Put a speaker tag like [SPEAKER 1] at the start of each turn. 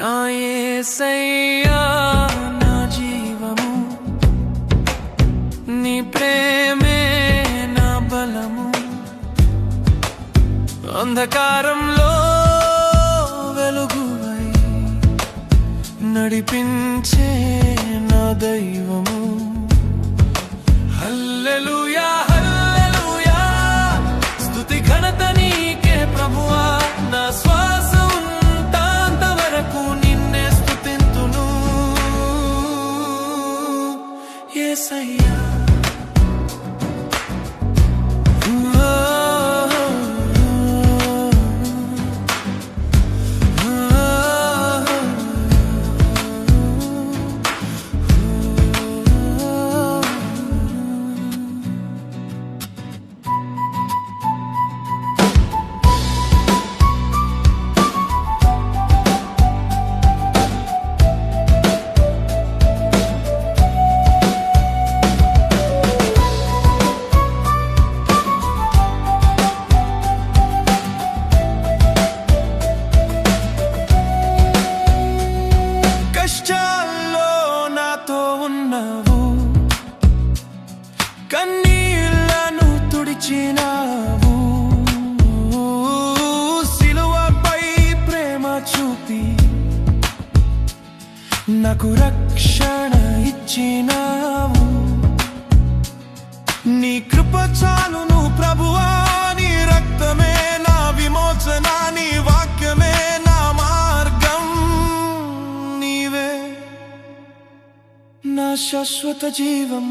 [SPEAKER 1] ఏసయ్యా నా జీవము. నీ ప్రేమే నా బలము. అంధకారంలో వెలుగువై నడిపించే నా దైవము. హల్లెలూయా హల్లెలూయా. స్తుతి ఘనత నీకే ప్రభువా. Yes, I am. కన్నీళ్ళను తుడిచినావు. సిలువపై ప్రేమ చూపి నాకు రక్షణ ఇచ్చినావు. నీ కృప చాలును ప్రభువా నీ రక్తమే నా విమోచన నీ వాక్యమే నా మార్గం. నీవే నా శాశ్వత జీవం